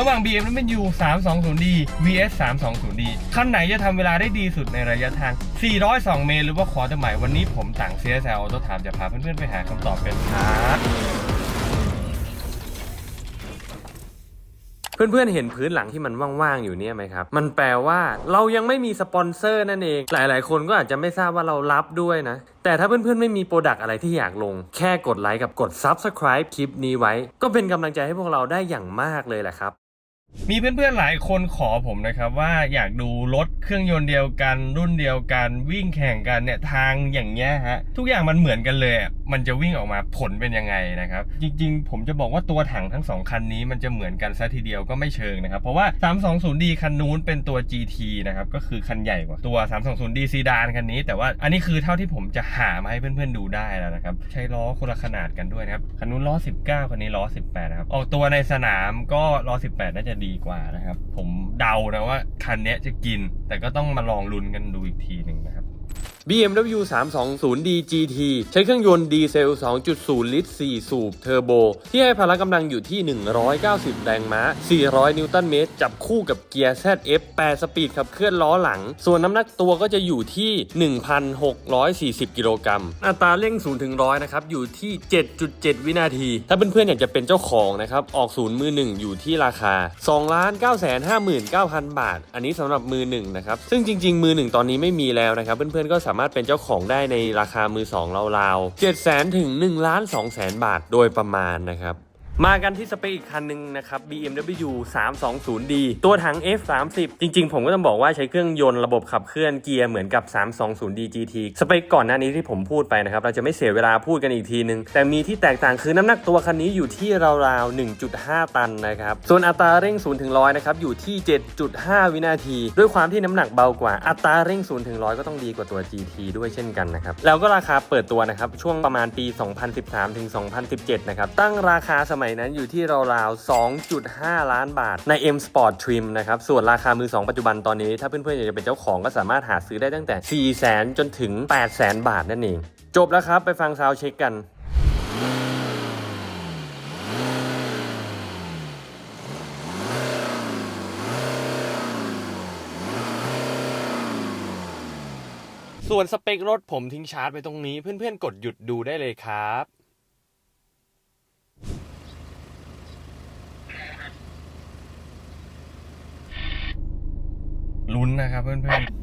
ระหว่าง BMW 320D vs 320D คันไหนจะทำเวลาได้ดีสุดในระยะทาง 402 เมตร หรือว่าคอร์เตอร์ไมล์วันนี้ผมต่าง CSL Auto Time จะพาเพื่อนๆไปหาคำตอบกันครับเพื่อนๆ เห็นพื้นหลังที่มันว่างๆ อยู่เนี่ยไหมครับ มันแปลว่าเรายังไม่มีสปอนเซอร์นั่นเอง หลายๆ คนก็อาจจะไม่ทราบว่าเรารับด้วยนะ แต่ถ้าเพื่อนๆ ไม่มีโปรดักต์อะไรที่อยากลง แค่กดไลค์กับกด Subscribe คลิปนี้ไว้ ก็เป็นกำลังใจให้พวกเราได้อย่างมากเลยแหละครับ มีเพื่อนๆหลายคนขอผมนะครับว่าอยากดูรถเครื่องยนต์เดียวกัน รุ่นเดียวกันวิ่งแข่งกันเนี่ยทางอย่างเงี้ยฮะทุกอย่างมันเหมือนกันเลย มันจะวิ่งออกมาผลเป็นยังไงนะครับ จริง ๆ ผมจะบอกว่าตัวถังทั้งสองคันนี้มันจะเหมือนกันซะทีเดียวก็ไม่เชิงนะครับ เพราะว่า 320D คันนู้นเป็นตัว GT นะครับก็คือคันใหญ่กว่าตัว 320D ซีดานคันนี้ แต่ว่าอันนี้คือเท่าที่ผมจะหามาให้เพื่อนๆดูได้แล้วนะครับใช้ล้อคนละขนาดกันด้วยนะครับคันนู้นล้อ 19คันนี้ล้อ 18นะครับออกตัวในสนามก็ล้อ 18น่าจะดีกว่านะครับ ผมเดานะว่าคันนี้จะกิน แต่ก็ต้องมาลองลุ้นกันดูอีกทีหนึ่งนะครับ BMW 320D GT ใช้เครื่องยนต์ดีเซล 2.0 ลิตร 4 สูบเทอร์โบ ที่ให้พละกำลังอยู่ที่ 190 แรงม้า 400 นิวตันเมตร จับคู่กับเกียร์ ZF 8 สปีดขับเคลื่อนล้อหลัง ส่วนน้ำหนักตัวก็จะอยู่ที่ 1,640 กิโลกรัม อัตราเร่ง 0 ถึง 100 นะครับ อยู่ที่ 7.7 วินาที ถ้าเพื่อนๆ อยากจะเป็นเจ้าของนะครับ ออกศูนย์มือหนึ่งอยู่ที่ราคา 2 9 5 9 0 0 0 บาท อันนี้สำหรับมือหนึ่งนะครับ ซึ่งจริง ๆ มือหนึ่งตอนนี้ไม่มีแล้วนะครับ เพื่อนๆ ก็สามารถเป็นเจ้าของได้ในราคามือสองราวๆ7 0 0 0 0ถึง1ล้านสองแสนบาทโดยประมาณนะครับ มากันที่สเปคอีกคันหนึ่งนะครับ BMW 320D ตัวถัง F30 จริงๆ ผมก็ต้องบอกว่าใช้เครื่องยนต์ระบบขับเคลื่อนเกียร์เหมือนกับ 320D GT สเปคก่อนหน้านี้ที่ผมพูดไปนะครับ เราจะไม่เสียเวลาพูดกันอีกทีนึง แต่มีที่แตกต่างคือน้ำหนักตัวคันนี้อยู่ที่ราวๆ 1.5 ตันนะครับ ส่วนอัตราเร่ง0ถึง100นะครับอยู่ที่ 7.5 วินาที ด้วยความที่น้ำหนักเบากว่า อัตราเร่ง0ถึง100ก็ต้องดีกว่าตัว GT ด้วยเช่นกันนะครับ แล้วก็ราคาเปิดตัวนะครับช่วงประมาณปี 2013ถึง2017 นะครับตั้งราคาสมัยนั้นอยู่ที่ราวๆ 2.5 ล้านบาทใน M Sport Trim นะครับ ส่วนราคามือ 2 ปัจจุบันตอนนี้ ถ้าเพื่อนๆอยากจะเป็นเจ้าของก็สามารถหาซื้อได้ตั้งแต่ 4 0 0 0 0 0จนถึง 8 0 0 0 0บาทนั่นเอง จบแล้วครับไปฟังซาวเช็คกันส่วนสเปครถผมทิ้งชาร์จไปตรงนี้เพื่อนๆ กดหยุดดูได้เลยครับ ลุ้ นะครับเพื่อนๆ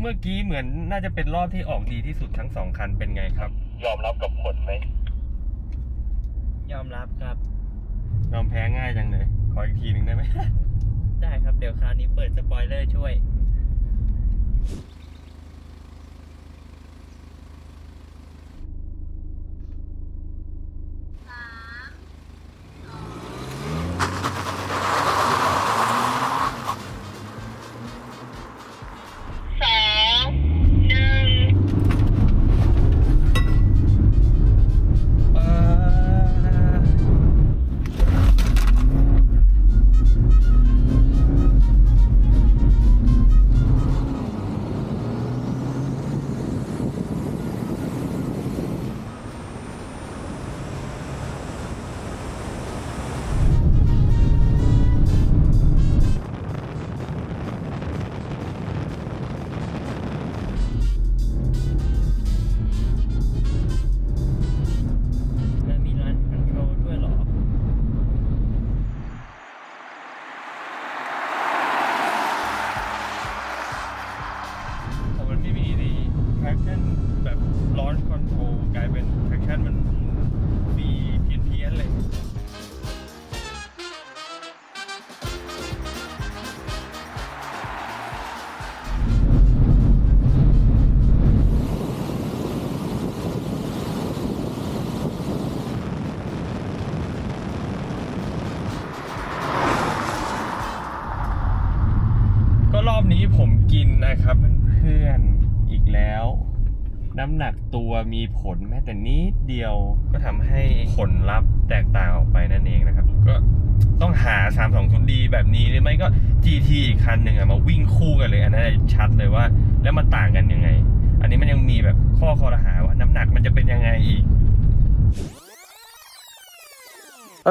เมื่อกี้เหมือนน่าจะเป็นรอบที่ออกดีที่สุดทั้งสองคันเป็นไงครับ ยอมรับกับผลไหม ยอมรับครับ ยอมแพ้ง่ายจังเลย ขออีกทีหนึ่งได้ไหม ได้ครับ เดี๋ยวคราวนี้เปิดสปอยเลอร์ช่วย อบนี้ผมกินนะครับเพื่อนๆอีกแล้ว น้ำหนักตัวมีผลแม้แต่นิดเดียวก็ทำให้ผลลัพธ์แตกต่างออกไปนั่นเองนะครับ ก็ต้องหา 320D แบบนี้หรือไม่ก็ GT อีกคันหนึ่งมาวิ่งคู่กันเลย อันนั้นชัดเลยว่า แล้วมันต่างกันยังไง อันนี้มันยังมีแบบข้อคอรหา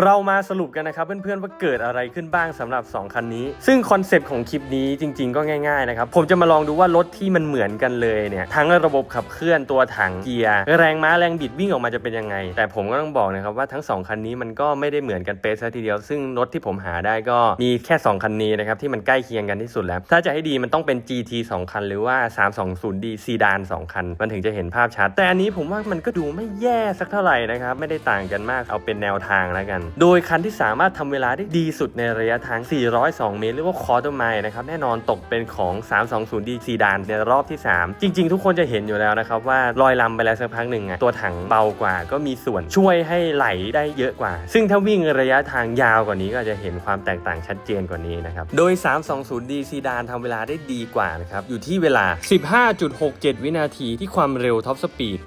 เรามาสรุปกันนะครับ เพื่อนๆว่าเกิดอะไรขึ้นบ้างสำหรับ 2 คันนี้ ซึ่งคอนเซปต์ของคลิปนี้จริง ๆ ก็ง่ายๆนะครับ ผมจะมาลองดูว่ารถที่มันเหมือนกันเลยเนี่ย ทั้งระบบขับเคลื่อนตัวถังเกียร์ แรงม้าแรงบิดวิ่งออกมาจะเป็นยังไง แต่ผมก็ต้องบอกนะครับว่าทั้ง 2 คันนี้มันก็ไม่ได้เหมือนกันเป๊ะซะทีเดียว ซึ่งรถที่ผมหาได้ก็มีแค่ 2 คันนี้นะครับที่มันใกล้เคียงกันที่สุดแล้ว ถ้าจะให้ดีมันต้องเป็น GT 2 คัน หรือว่า 320D ซีดาน2คัน มันถึงจะเห็นภาพชัด แต่อันนี้ผมว่ามันก็ดูไม่แย่สักเท่าไหร่นะครับไม่ได้ต่างกันมากเอาเป็นแนวทางแล้วกันโดยคันที่สามารถทำเวลาได้ดีสุดในระยะทาง 402 เมตร หรือว่าคอร์ตไมล์นะครับ แน่นอนตกเป็นของ 320D ซีดานในรอบที่ 3 จริง ๆ ทุกคนจะเห็นอยู่แล้วนะครับว่าลอยลำไปแล้วสักพักหนึ่งอะตัวถังเบากว่า ก็มีส่วนช่วยให้ไหลได้เยอะกว่า ซึ่งถ้าวิ่งระยะทางยาวกว่านี้ก็จะเห็นความแตกต่างชัดเจนกว่านี้นะครับ โดย 320D ซีดานทำเวลาได้ดีกว่านะครับ อยู่ที่เวลา 15.67 วินาทีที่ความเร็วท็อปสปีด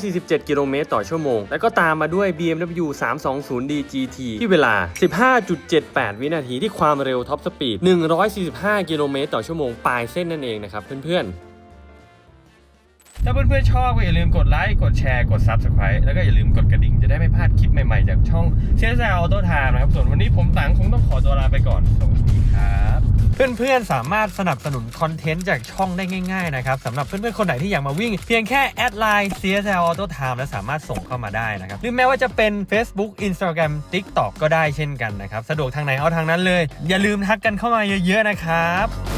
147 กิโลเมตรต่อชั่วโมง แล้วก็ตามมาด้วย BMW 320D GT ที่เวลา 15.78 วินาทีที่ความเร็วท็อปสปีด 145 กิโลเมตรต่อชั่วโมงปลายเส้นนั่นเองนะครับเพื่อนๆ ถ้าเพื่อนๆชอบก็อย่าลืมกดไลค์กดแชร์กด Subscribe แล้วก็อย่าลืมกดกระดิ่งจะได้ไม่พลาดคลิปใหม่ๆ จากช่องเชนแซลออโต้ไทม์นะครับ ส่วนวันนี้ผมตังคงต้องขอตัวลาไปก่อน สวัสดีครับ เพื่อนๆ สามารถสนับสนุนคอนเทนต์จากช่องได้ง่ายๆนะครับสำหรับเพื่อนๆ คนไหนที่อยากมาวิ่ง เพียงแค่แอดไลน์ CSL Auto Time และสามารถส่งเข้ามาได้นะครับหรือแม้ว่าจะเป็น Facebook Instagram TikTok ก็ได้เช่นกันนะครับสะดวกทางไหนเอาทางนั้นเลย อย่าลืมทักกันเข้ามาเยอะๆนะครับ